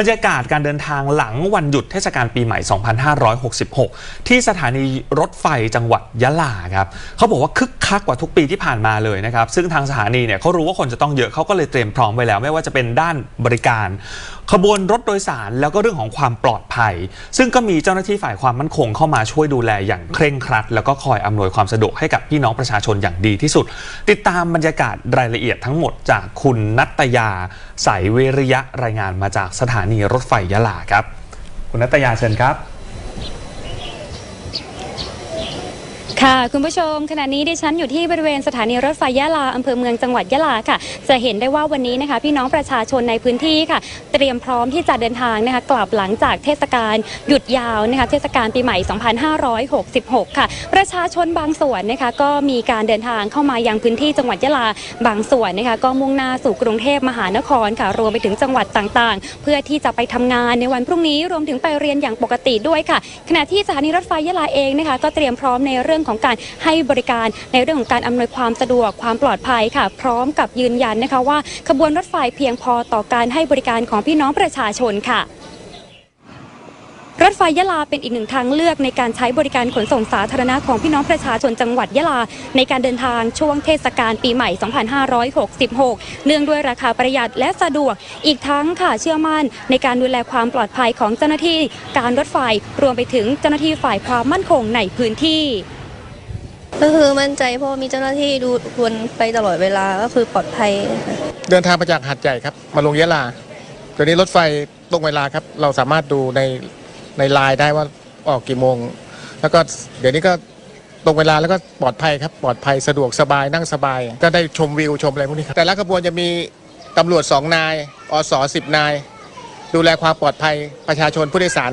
บรรยากาศการเดินทางหลังวันหยุดเทศกาลปีใหม่ 2566 ที่สถานีรถไฟจังหวัดยะลาครับเขาบอกว่าคึกคักกว่าทุกปีที่ผ่านมาเลยนะครับ ซึ่งทางสถานีเนี่ยเขารู้ว่าคนจะต้องเยอะเขาก็เลยเตรียมพร้อมไว้แล้ว ไม่ว่าจะเป็นด้านบริการ ขบวนรถโดยสารแล้วก็เรื่องของความปลอดภัย ซึ่งก็มีเจ้าหน้าที่ฝ่ายความมั่นคงเข้ามาช่วยดูแลอย่างเคร่งครัด แล้วก็คอยอำนวยความสะดวกให้กับพี่น้องประชาชนอย่างดีที่สุด ติดตามบรรยากาศรายละเอียดทั้งหมดจากคุณนัตยาสายเวริยะรายงานมาจากสถานีรถไฟยะลาครับ คุณนัตยาเชิญครับ ค่ะ คุณผู้ชมขณะนี้ดิฉันอยู่ที่บริเวณสถานีรถไฟยะลาอำเภอเมืองจังหวัดยะลาค่ะ จะเห็นได้ว่าวันนี้นะคะ พี่น้องประชาชนในพื้นที่ค่ะ เตรียมพร้อมที่จะเดินทางนะคะกลับหลังจากเทศกาลหยุดยาวนะคะ เทศกาลปีใหม่ 2566 ค่ะ ประชาชนบางส่วนนะคะก็มีการเดินทางเข้ามายังพื้นที่จังหวัดยะลาบางส่วนนะคะ ก็มุ่งหน้าสู่กรุงเทพมหานครค่ะรวมไปถึงจังหวัดต่างๆ เพื่อที่จะไปทำงานในวันพรุ่งนี้รวมถึงไปเรียนอย่างปกติด้วยค่ะ ขณะที่สถานีรถไฟยะลาเองนะคะ ก็เตรียมพร้อมในเรื่องของการให้บริการในเรื่องของการอำนวยความสะดวกความปลอดภัยค่ะ พร้อมกับยืนยันนะคะว่าขบวนรถไฟเพียงพอต่อการให้บริการของพี่น้องประชาชนค่ะรถไฟยะลาเป็นอีกหนึ่งทางเลือกในการใช้บริการขนส่งสาธารณะของพี่น้องประชาชนจังหวัดยะลา ในการเดินทางช่วงเทศกาลปีใหม่ 2566 เนื่องด้วยราคาประหยัดและสะดวก อีกทั้งค่ะเชื่อมั่น ในการดูแลความปลอดภัยของเจ้าหน้าที่ การรถไฟรวมไปถึงเจ้าหน้าที่ฝ่ายความมั่นคงในพื้นที่ ก็คือมั่นใจเพราะมีเจ้าหน้าที่ดูวนไปตลอดเวลาก็คือปลอดภัยค่ะเดินทางมาจากหาดใหญ่ครับ มาลงยะลาตอนนี้รถไฟตรงเวลาครับ เราสามารถดูในในไลน์ได้ว่าออกกี่โมง แล้วก็เดี๋ยวนี้ก็ตรงเวลาแล้วก็ปลอดภัยครับ ปลอดภัยสะดวกสบายนั่งสบาย ก็ได้ชมวิวชมอะไรพวกนี้ครับแต่ละขบวนจะมีตำรวจสองนายอสสิบนาย ดูแลความปลอดภัยประชาชนผู้โดยสาร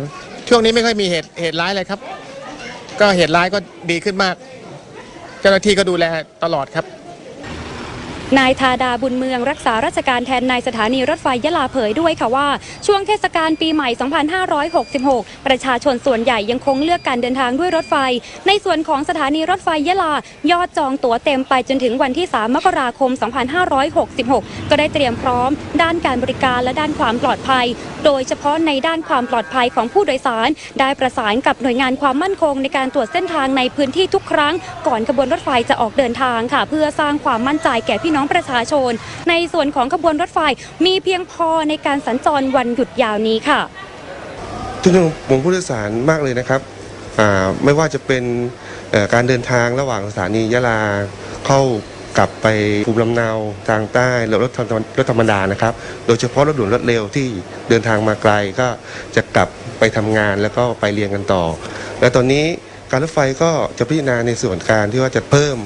ช่วงนี้ไม่ค่อยมีเหตุเหตุร้ายเลยครับ ก็เหตุร้ายก็ดีขึ้นมาก เจ้าหน้าที่ก็ดูแลตลอดครับ นายธาดาบุญเมืองรักษาราชการแทนนายสถานีรถไฟยะลาเผยด้วยค่ะว่า ช่วงเทศกาลปีใหม่ 2566 ประชาชนส่วนใหญ่ยังคงเลือกการเดินทางด้วยรถไฟ ในส่วนของสถานีรถไฟยะลายอดจองตั๋วเต็มไปจนถึงวันที่ 3 มกราคม 2566 ก็ได้เตรียมพร้อม ด้านการบริการและด้านความปลอดภัย โดยเฉพาะในด้านความปลอดภัยของผู้โดยสาร ได้ประสานกับหน่วยงานความมั่นคงในการตรวจเส้นทางในพื้นที่ทุกครั้ง ก่อนขบวนรถไฟจะออกเดินทางค่ะ เพื่อสร้างความมั่นใจแก่พี่น้องประชาชน ในส่วนของขบวนรถไฟมีเพียงพอในการสัญจรวันหยุดยาวนี้ค่ะทุกท่านวงผู้โดยสารมากเลยนะครับไม่ว่าจะเป็นการเดินทางระหว่างสถานียะลาเข้ากลับไปภูมิลำเนาทางใต้หรือรถธรรมรถธรรมดานะครับ โดยเฉพาะรถด่วนรถเร็วที่เดินทางมาไกลก็จะกลับไปทำงานแล้วก็ไปเรียนกันต่อ และตอนนี้การรถไฟก็จะพิจารณาในส่วนการที่ว่าจะเพิ่ม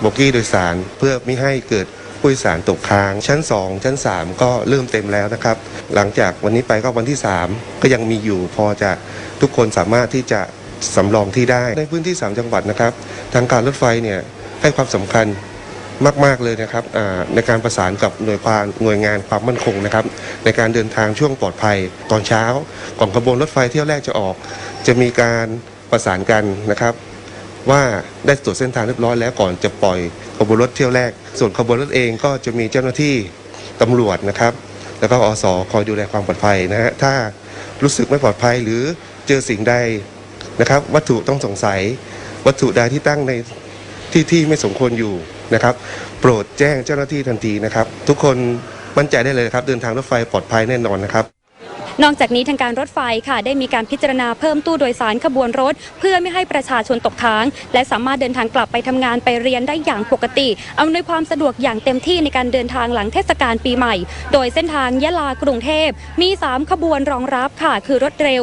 โบกี้โดยสารเพื่อไม่ให้เกิดผู้โดยสารตกค้าง ชั้น 2 ชั้น 3 ก็เริ่มเต็มแล้วนะครับ หลังจากวันนี้ไปก็วันที่ 3 ก็ยังมีอยู่พอจะทุกคนสามารถที่จะสำรองที่ได้ในพื้นที่ 3 จังหวัดนะครับ ทางการรถไฟเนี่ยให้ความสำคัญมาก ๆ เลยนะครับในการประสานกับหน่วยความหน่วยงานความมั่นคงนะครับ ในการเดินทางช่วงปลอดภัยตอนเช้าก่อนขบวนรถไฟเที่ยวแรกจะออก จะมีการประสานกันนะครับ ว่าได้ตรวจเส้นทางเรียบร้อยแล้วก่อนจะปล่อยขบวนรถเที่ยวแรก ส่วนขบวนรถเองก็จะมีเจ้าหน้าที่ตำรวจนะครับ แล้วก็อสคอยดูแลความปลอดภัยนะฮะถ้ารู้สึกไม่ปลอดภัยหรือเจอสิ่งใดนะครับ วัตถุต้องสงสัย วัตถุใดที่ตั้งในที่ที่ไม่สมควรอยู่นะครับ โปรดแจ้งเจ้าหน้าที่ทันทีนะครับ ทุกคนมั่นใจได้เลยครับ เดินทางรถไฟปลอดภัยแน่นอนนะครับ นอกจากนี้ทางการรถไฟค่ะ ได้มีการพิจารณาเพิ่มตู้โดยสารขบวนรถ เพื่อไม่ให้ประชาชนตกค้าง และสามารถเดินทางกลับไปทำงานไปเรียนได้อย่างปกติอำนวยความสะดวกอย่างเต็มที่ในการเดินทางหลังเทศกาลปีใหม่ โดยเส้นทางยะลากรุงเทพมี 3 ขบวนรองรับค่ะ คือรถเร็ว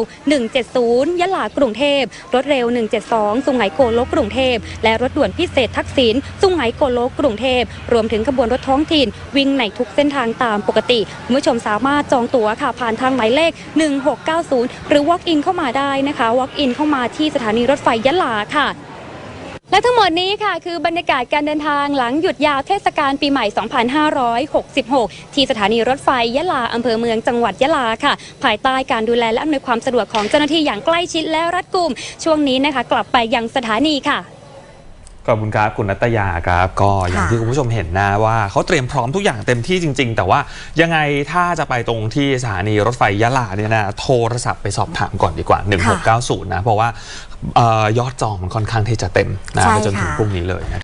170 ยะลากรุงเทพรถเร็ว 172 สุไหงโกลกกรุงเทพและรถด่วนพิเศษทักษิณสุไหงโกลกกรุงเทพรวมถึงขบวนรถท้องถิ่น วิ่งในทุกเส้นทางตามปกติคุณผู้ชมสามารถจองตั๋วค่ะผ่านทางหมายเลข1690 หรือ walk in เข้ามาได้นะคะ walk in เข้ามาที่สถานีรถไฟยะลาค่ะและทั้งหมดนี้ค่ะ คือบรรยากาศการเดินทางหลังหยุดยาวเทศกาลปีใหม่ 2566 ที่สถานีรถไฟยะลาอำเภอเมืองจังหวัดยะลาค่ะ ภายใต้การดูแลและอำนวยความสะดวกของเจ้าหน้าที่อย่างใกล้ชิดและรัดกุม ช่วงนี้นะคะ กลับไปยังสถานีค่ะ ขอบคุณครับคุณนัตยาครับก็อย่างค่ะที่คุณผู้ชมเห็นนะว่าเขาเตรียมพร้อมทุกอย่างเต็มที่จริง ๆ แต่ว่ายังไงถ้าจะไปตรงที่สถานีรถไฟยะลาเนี่ยนะโทรศัพท์ไปสอบถามก่อนดีกว่า 1690 นะ เพราะว่าเอ่อยอดจองมันค่อนข้างที่จะเต็มนะใช่ไปจนถึงค่ะพรุ่งนี้เลยนะ